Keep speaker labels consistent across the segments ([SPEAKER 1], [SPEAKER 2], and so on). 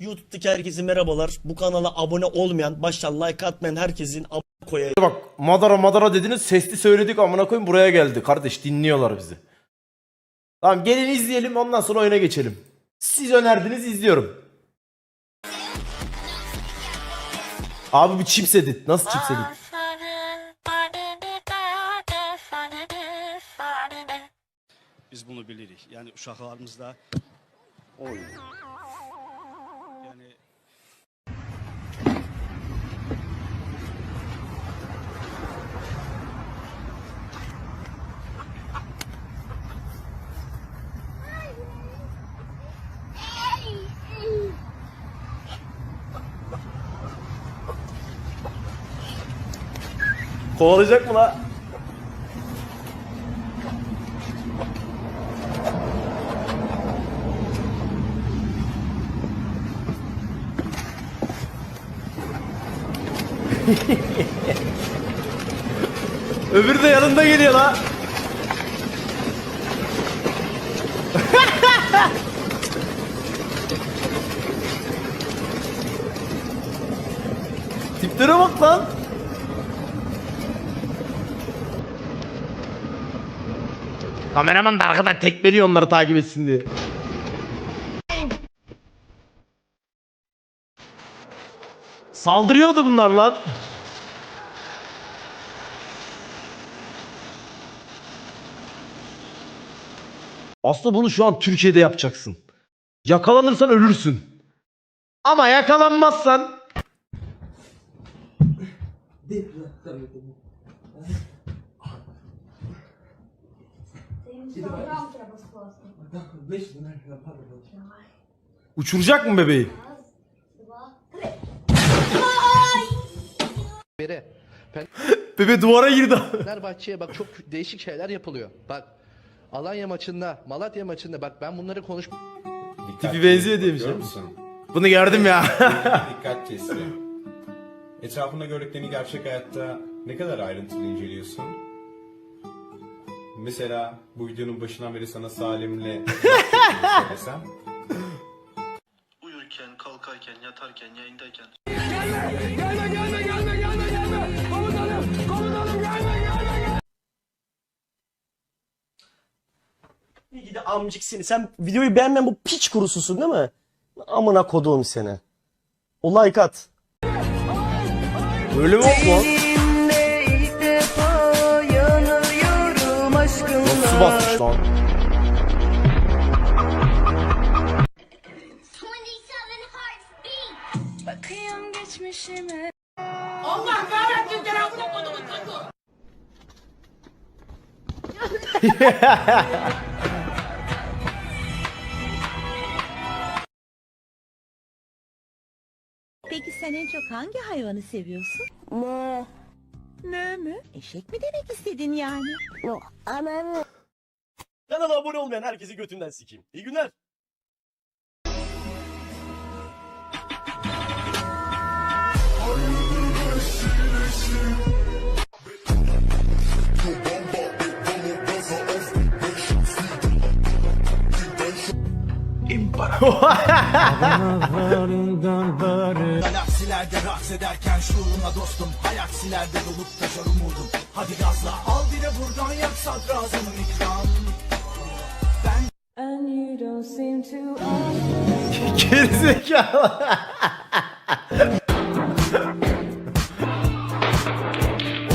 [SPEAKER 1] YouTube'daki herkese merhabalar. Bu kanala abone olmayan, baştan like atmayan herkesin amına koyayım.
[SPEAKER 2] Bak madara madara dediniz sesli söyledik amına koyayım buraya geldi. Kardeş dinliyorlar bizi. Tamam gelin izleyelim ondan sonra oyuna geçelim. Siz önerdiniz izliyorum. Abi bir chips edit. Nasıl chips edit?
[SPEAKER 3] Biz bunu bilirik. Yəni uşaqlarımızda oy.
[SPEAKER 2] Kovalayacak mı la? Öbürü de yanında geliyor la. Tiplere bak lan. Kameraman da arkadan tekmeliyor onları takip etsin diye. Saldırıyordu bunlar lan. Aslında bunu şu an Türkiye'de yapacaksın. Yakalanırsan ölürsün. Ama yakalanmazsan uçuracak mı bebeği? Bebe duvara girdi.
[SPEAKER 4] Fenerbahçe'ye bak çok değişik şeyler yapılıyor. Bak Alanya maçında, Malatya maçında bak ben bunları konuş
[SPEAKER 2] Tipi benziyor diye bir şey.
[SPEAKER 5] Görüyor musun?
[SPEAKER 2] Bunu gördüm ya.
[SPEAKER 5] Dikkat kesti. Etrafında gördüklerini gerçek hayatta ne kadar ayrıntılı inceliyorsun? Mesela bu videonun başından beri sana Salim'le söylesem.
[SPEAKER 6] Uyurken, kalkarken, yatarken, yayındayken
[SPEAKER 1] Bir gidi amcık seni. Sen videoyu beğenmeyen bu piç kurususun değil mi? Amına koduğum seni. O like at.
[SPEAKER 2] Öyle mi oldu? Nasıl basmış lan?
[SPEAKER 7] 27 hearts beat.
[SPEAKER 8] Bakıyorum geçmişime.
[SPEAKER 9] Peki sen en çok hangi hayvanı seviyorsun?
[SPEAKER 8] Ne?
[SPEAKER 9] Ne mü? Eşek mi demek istedin yani?
[SPEAKER 8] Yok. Anam.
[SPEAKER 1] Kanala abone olmayan herkesi götünden sikeyim. İyi günler.
[SPEAKER 6] Galaksilerde raks ederken şuuruna dostum Hayaksilerde dolup taşar umudum Hadi gazla al bir de buradan yak sadrazamın ikram
[SPEAKER 2] Gerizekalı.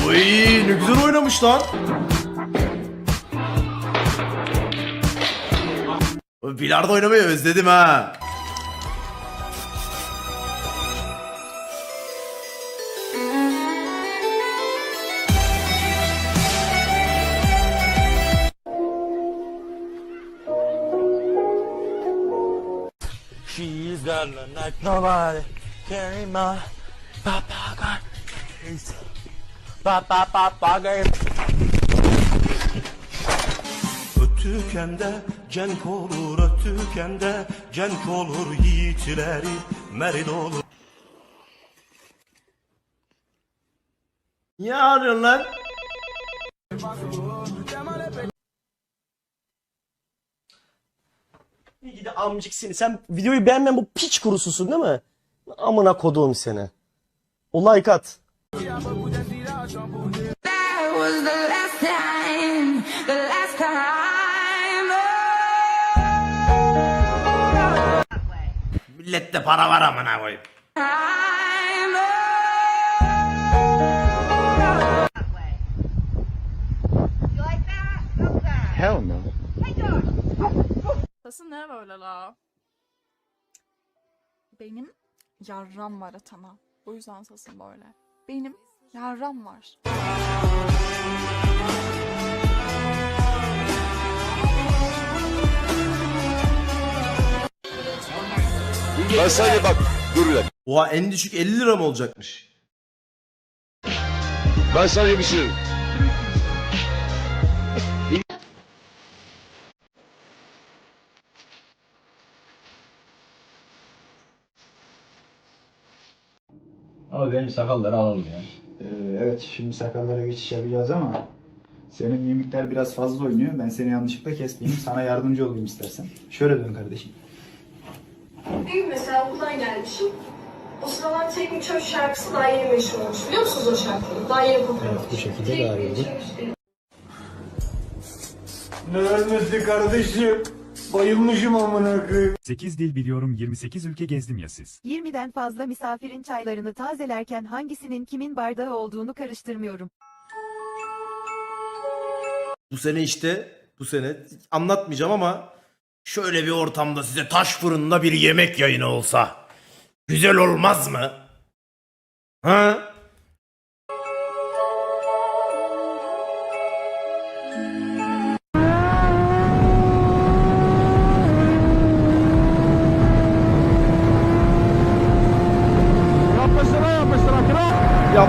[SPEAKER 2] Oy ne güzel oynamış lan. Bilardo oynamayı özledim ha.
[SPEAKER 1] Like nobody carry my papa gun. Papa papa gun.
[SPEAKER 6] Ötükende cenk olur ötükende cenk olur yiğitleri merid olur
[SPEAKER 2] Niye ağrıyorsun lan?
[SPEAKER 1] Gidi amcık seni. Sen videoyu beğenmeyen bu piç kurususun değil mi? Amına koduğum seni. O like at.
[SPEAKER 2] Millette para var amına koyayım.
[SPEAKER 10] Sası ne böyle la? Benim yarram var atana. O yüzden sasım böyle. Benim yarram var.
[SPEAKER 11] Ben sadece bak dur bir dakika.
[SPEAKER 2] Oha en düşük 50 lira mı olacakmış?
[SPEAKER 11] Ben sadece bir şey
[SPEAKER 12] Ama benim sakalları alalım ya.
[SPEAKER 13] Ee, evet şimdi sakallara geçiş yapacağız ama senin mimikler biraz fazla oynuyor. Ben seni yanlışlıkla kesmeyeyim. Sana yardımcı olayım istersen. Şöyle dön kardeşim.
[SPEAKER 10] Bugün mesela okuldan gelmişim. O sıralar Tek Bir Çöp şarkısı daha yeni meşhur olmuş. Biliyor musunuz o şarkıyı? Daha yeni popüler
[SPEAKER 13] Evet, bu şekilde daha iyi olur.
[SPEAKER 14] Ne ölmesi kardeşim? Bayılmışım amına koyayım.
[SPEAKER 12] 8 dil biliyorum 28 ülke gezdim ya siz.
[SPEAKER 15] 20'den fazla misafirin çaylarını tazelerken hangisinin kimin bardağı olduğunu karıştırmıyorum.
[SPEAKER 2] Bu sene işte bu sene anlatmayacağım ama şöyle bir ortamda size taş fırında bir yemek yayını olsa güzel olmaz mı? Ha?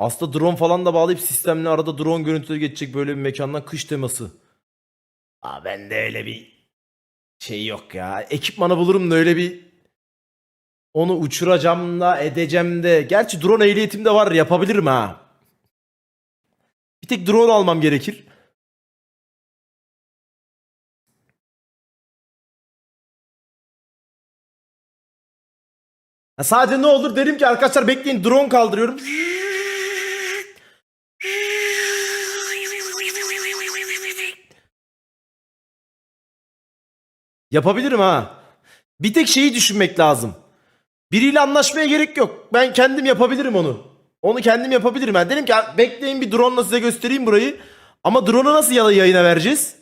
[SPEAKER 2] Aslında drone falan da bağlayıp sistemle arada drone görüntüleri geçecek böyle bir mekandan kış teması. Aa bende öyle bir şey yok ya. Ekipmanı bulurum da öyle bir onu uçuracağım da edeceğim de. Gerçi drone ehliyetim de var yapabilirim ha. Bir tek drone almam gerekir. Ha sadece ne olur derim ki arkadaşlar bekleyin drone kaldırıyorum. Yapabilirim ha. Bir tek şeyi düşünmek lazım. Biriyle anlaşmaya gerek yok. Ben kendim yapabilirim onu. Onu kendim yapabilirim. Ben dedim ki "Ha, bekleyin bir drone'la size göstereyim burayı. Ama drone'u nasıl ya- yayına vereceğiz?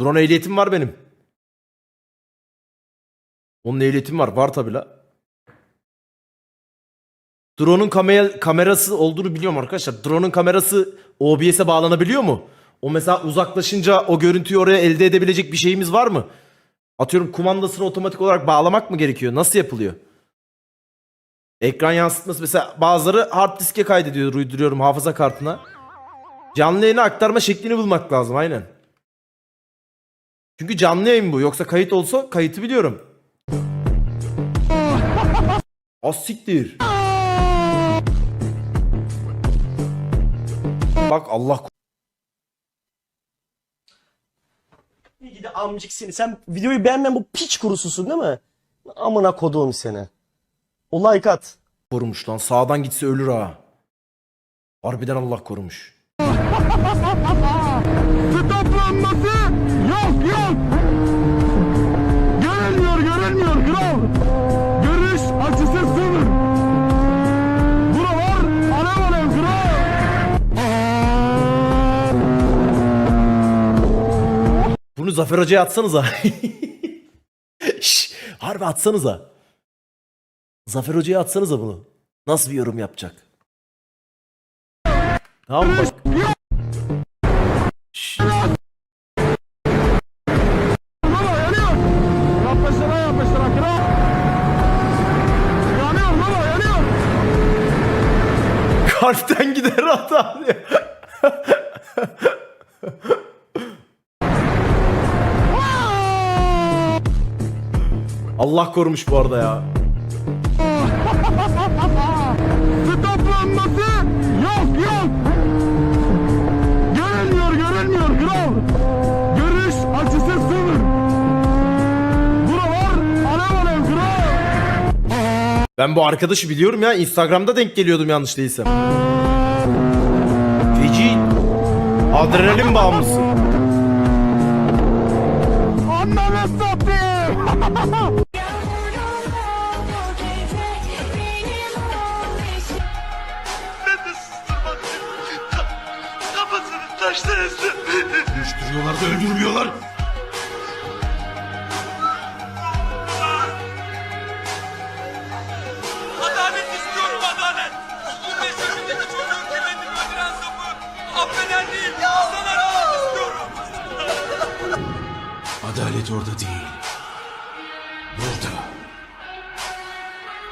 [SPEAKER 2] Drone ehliyetim var benim. Onun ehliyetim var. Var tabi la. Drone'un kamera, kamerası olduğunu biliyorum arkadaşlar. Drone'un kamerası OBS'e bağlanabiliyor mu? O mesela uzaklaşınca o görüntüyü oraya elde edebilecek bir şeyimiz var mı? Atıyorum kumandasını otomatik olarak bağlamak mı gerekiyor? Nasıl yapılıyor? Ekran yansıtması mesela bazıları hard diske kaydediyor uyduruyorum hafıza kartına. Canlı yayına aktarma şeklini bulmak lazım aynen. Çünkü canlı yayın bu. Yoksa kayıt olsa kayıtı biliyorum. Az Bak Allah
[SPEAKER 1] Gidi amcık seni. Sen videoyu beğenmeyen bu piç kurususun değil mi? Amına koduğum seni. O like at.
[SPEAKER 2] korumuş lan. Sağdan gitse ölür ha. Harbiden Allah korumuş.
[SPEAKER 14] Stoplanması yok yok.
[SPEAKER 2] Bunu Zafer Hoca'ya atsanıza. Şş, harbi atsanıza. Zafer Hoca'ya atsanıza bunu. Nasıl bir yorum yapacak? Tamam bak. Şş. Kalpten gider hata diyor. Allah korumuş bu arada ya.
[SPEAKER 14] Stoplanması yok yok. Görülmüyor görülmüyor kral. Görüş açısı sıfır. Buralar alev alev kral.
[SPEAKER 2] Ben bu arkadaşı biliyorum ya. Instagram'da denk geliyordum yanlış değilsem. Feci. Adrenalin bağımlısı.
[SPEAKER 11] Da öldürmüyorlar.
[SPEAKER 14] Adalet istiyorum adalet. 15 yaşındaki çocuğun kendini öldüren sapı affeden değil. Sana razı istiyorum.
[SPEAKER 11] Adalet orada değil. Burada.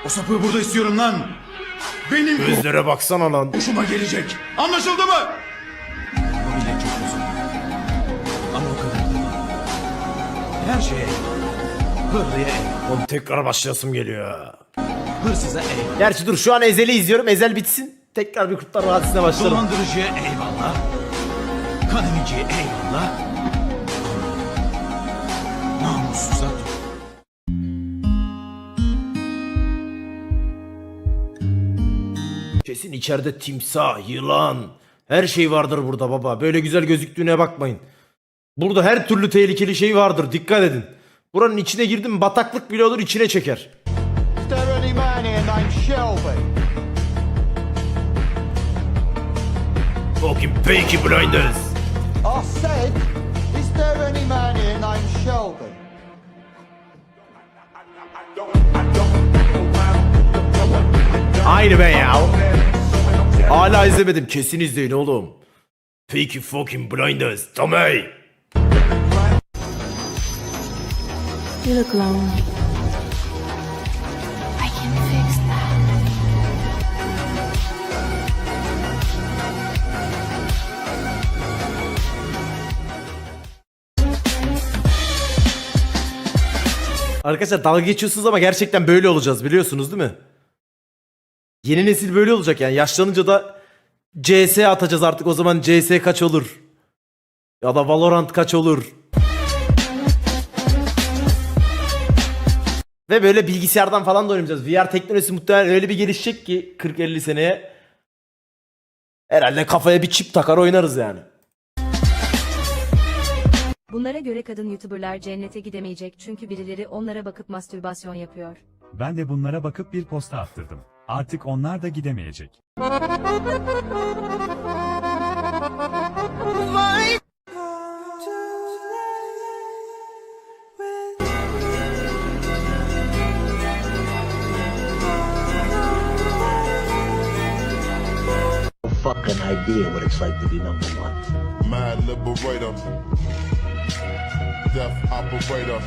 [SPEAKER 11] O sapığı burada istiyorum lan. Benim
[SPEAKER 2] Gözlere baksana lan.
[SPEAKER 11] hoşuma gelecek. Anlaşıldı mı? Her şeye Hırlıya el.
[SPEAKER 2] Oğlum tekrar başlayasım geliyor.
[SPEAKER 11] Hırsıza el.
[SPEAKER 2] Gerçi dur şu an Ezel'i izliyorum. Ezel bitsin. Tekrar bir Kurtlar Vadisi'ne başlarım.
[SPEAKER 11] Dolandırıcıya eyvallah. Kanemiciye eyvallah. Namussuza dur.
[SPEAKER 2] Kesin içeride timsah, yılan, her şey vardır burada baba. Böyle güzel gözüktüğüne bakmayın. Burada her türlü tehlikeli şey vardır. Dikkat edin. Buranın içine girdim bataklık bile olur içine çeker. Fucking Peaky Blinders. Aynı ben ya. Hala izlemedim. Kesin izleyin oğlum. Peaky fucking Blinders. Tommy.
[SPEAKER 16] You look lonely. I can fix that.
[SPEAKER 2] Arkadaşlar dalga geçiyorsunuz ama gerçekten böyle olacağız biliyorsunuz değil mi? Yeni nesil böyle olacak yani. Yaşlanınca da CS atacağız artık. O zaman CS kaç olur? Ya da Valorant kaç olur? Ve böyle bilgisayardan falan da oynayacağız. VR teknolojisi muhtemelen öyle bir gelişecek ki 40-50 seneye. Herhalde kafaya bir çip takar oynarız yani.
[SPEAKER 17] Bunlara göre kadın YouTuber'lar cennete gidemeyecek çünkü birileri onlara bakıp mastürbasyon yapıyor.
[SPEAKER 12] Ben de bunlara bakıp bir posta attırdım. Artık onlar da gidemeyecek.
[SPEAKER 14] İdea what it's like to be number one.
[SPEAKER 11] Mad liberator. Death operator.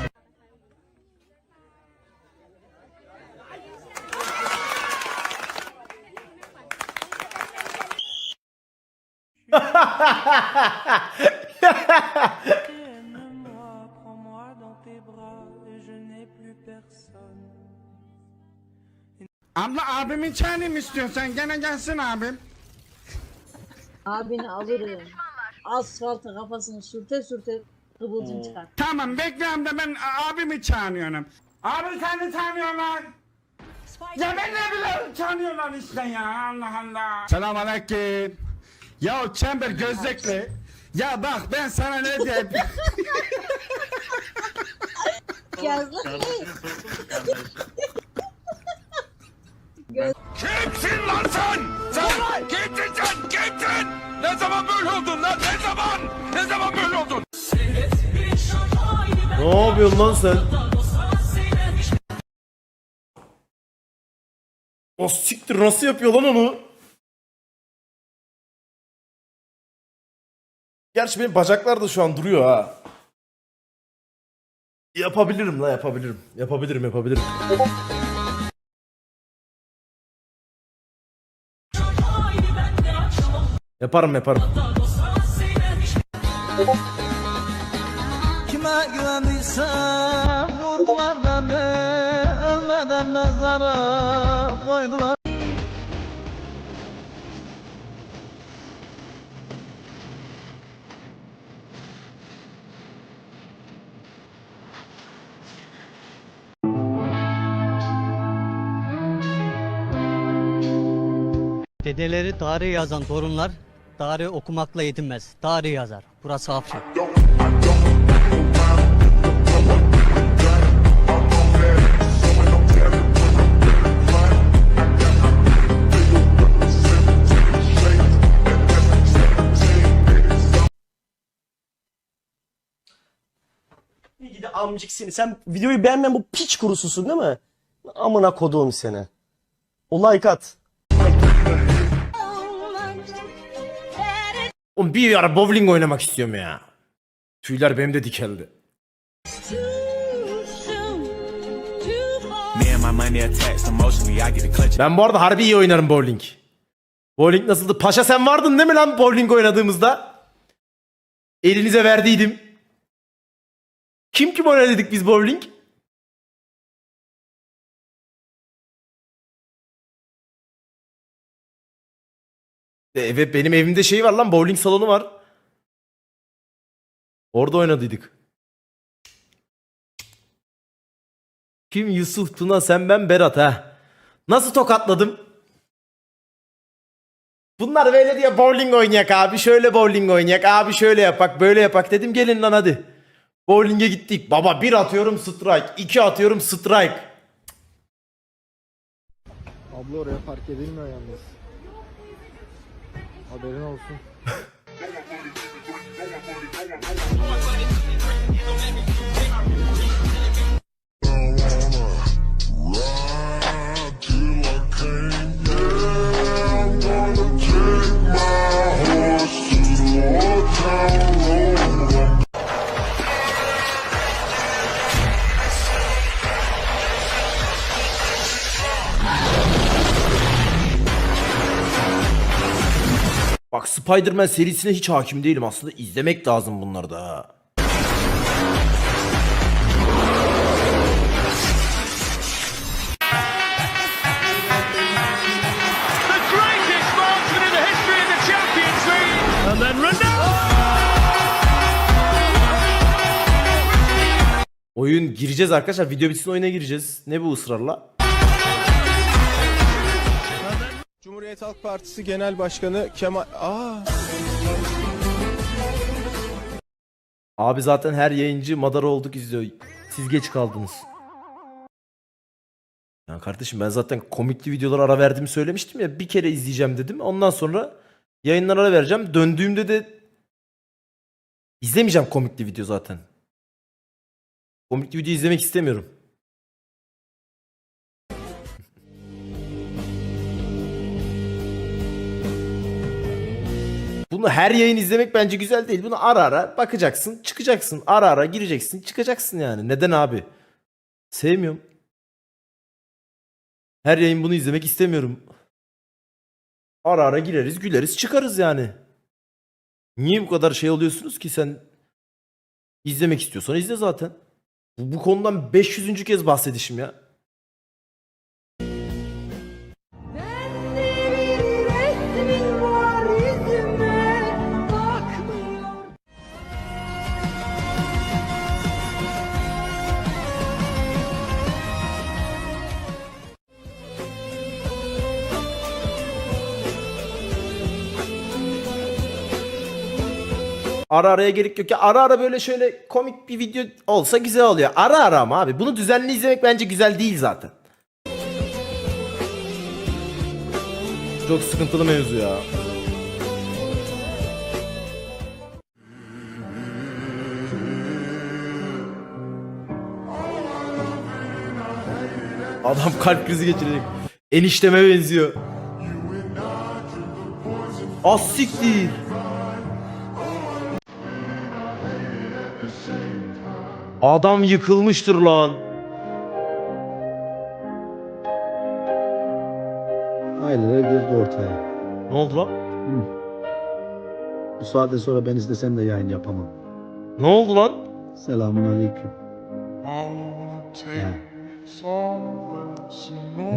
[SPEAKER 14] Abla abimin çayını mı istiyorsan gene gelsin abim.
[SPEAKER 17] Abini alırım. Asfalta kafasını sürte sürte kıvılcım çıkar.
[SPEAKER 14] Tamam bekliyorum da ben abimi çağırıyorum. Abi seni tanıyorlar. Ya ben ne bileyim tanıyorlar işte ya Allah Allah. Selam aleyküm. Ya Çember gözlüklü. Ya bak ben sana ne diyeyim. Kimsin lan sen? Sen kimsin sen? Kimsin? Ne zaman böyle oldun lan? Ne zaman? Ne zaman böyle oldun?
[SPEAKER 2] Ne yapıyorsun lan sen? O siktir nasıl yapıyor lan onu? Gerçi benim bacaklar da şu an duruyor ha. Yapabilirim la yapabilirim. Yapabilirim yapabilirim. Yaparım yaparım.
[SPEAKER 11] Kime güvendiysem vurdular beni Ölmeden mezara koydular
[SPEAKER 18] Dedeleri tarih yazan torunlar tarih okumakla yetinmez. Tarih yazar. Burası Afşin.
[SPEAKER 1] İyi gidi amcık seni. Sen videoyu beğenmeyen bu piç kurususun değil mi? Amına koduğum seni. O like at.
[SPEAKER 2] Oğlum bir ara bowling oynamak istiyorum ya. Tüyler benim de dikeldi. Ben bu arada harbi iyi oynarım bowling. Bowling nasıldı? Paşa sen vardın değil mi lan bowling oynadığımızda? Elinize verdiydim. Kim kim oynadık biz bowling? Evet benim evimde şey var lan bowling salonu var. Orada oynadıydık. Kim Yusuf Tuna sen ben Berat ha. Nasıl tokatladım? Bunlar böyle diye bowling oynayak abi. Şöyle bowling oynayak abi. Şöyle yapak böyle yapak dedim. Gelin lan hadi. Bowling'e gittik. Baba bir atıyorum strike. iki atıyorum strike.
[SPEAKER 13] Abla oraya park edilmiyor yalnız. Haberin olsun.
[SPEAKER 2] Spider-Man serisine hiç hakim değilim. Aslında izlemek lazım bunları da. ha. Oyun gireceğiz arkadaşlar. Video bitsin oyuna gireceğiz. Ne bu ısrarla?
[SPEAKER 5] Cumhuriyet Halk Partisi Genel Başkanı Kemal... Aa!
[SPEAKER 2] Abi zaten her yayıncı madara olduk izliyor. Siz geç kaldınız. Ya kardeşim ben zaten komikli videolara ara verdiğimi söylemiştim ya. Bir kere izleyeceğim dedim. Ondan sonra yayınlara ara vereceğim. Döndüğümde de izlemeyeceğim komikli video zaten. Komikli video izlemek istemiyorum. Bunu her yayın izlemek bence güzel değil. Bunu ara ara bakacaksın, çıkacaksın. Ara ara gireceksin, çıkacaksın yani. Neden abi? Sevmiyorum. Her yayın bunu izlemek istemiyorum. Ara ara gireriz, güleriz, çıkarız yani. Niye bu kadar şey oluyorsunuz ki sen izlemek istiyorsan izle zaten. Bu, bu konudan 500. kez bahsedişim ya. Ara araya gerek yok ya. Ara ara böyle şöyle komik bir video olsa güzel oluyor. Ara ara ama abi. Bunu düzenli izlemek bence güzel değil zaten. Çok sıkıntılı mevzu ya. Adam kalp krizi geçirecek. Enişteme benziyor. Az siktir. Adam yıkılmıştır lan.
[SPEAKER 13] Öyle girdi ortaya.
[SPEAKER 2] Ne oldu lan?
[SPEAKER 19] Bu saatten sonra ben istesem de yayın yapamam.
[SPEAKER 2] Ne oldu lan?
[SPEAKER 19] Selamun aleyküm.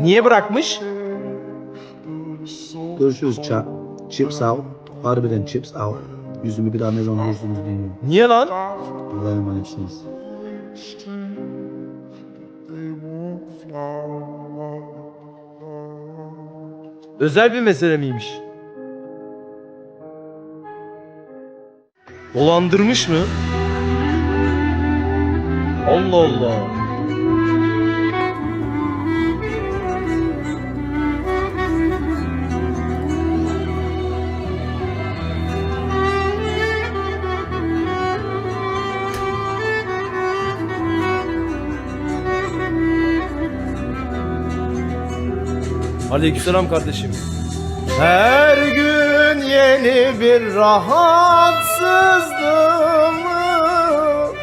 [SPEAKER 2] Niye bırakmış?
[SPEAKER 19] Görüşürüz ça. Chips out. Harbiden chips out. Yüzümü bir daha ne zaman görürsünüz bilmiyorum.
[SPEAKER 2] Niye lan?
[SPEAKER 19] Allah'a emanetsiniz.
[SPEAKER 2] Özel bir mesele miymiş? Dolandırmış mı? Allah Allah. Aleykümselam kardeşim. Her gün yeni bir rahatsızlığımı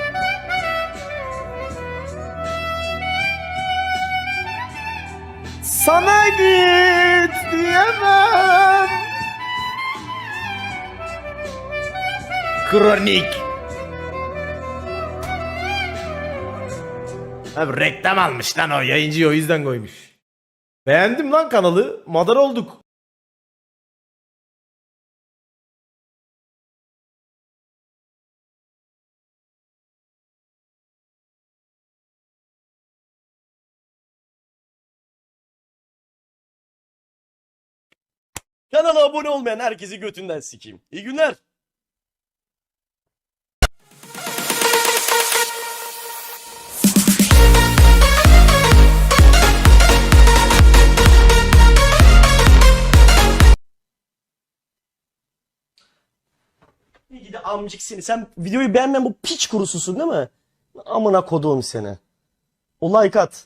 [SPEAKER 2] Sana git diyemem Kronik Abi reklam almış lan o yayıncıyı o yüzden koymuş. Beğendim lan kanalı. Madar olduk.
[SPEAKER 1] Kanala abone olmayan herkesi götünden sikeyim. İyi günler. Amcık. Sen videoyu beğenmeyen bu piç kurususun değil mi? Amına koduğum seni. O like at.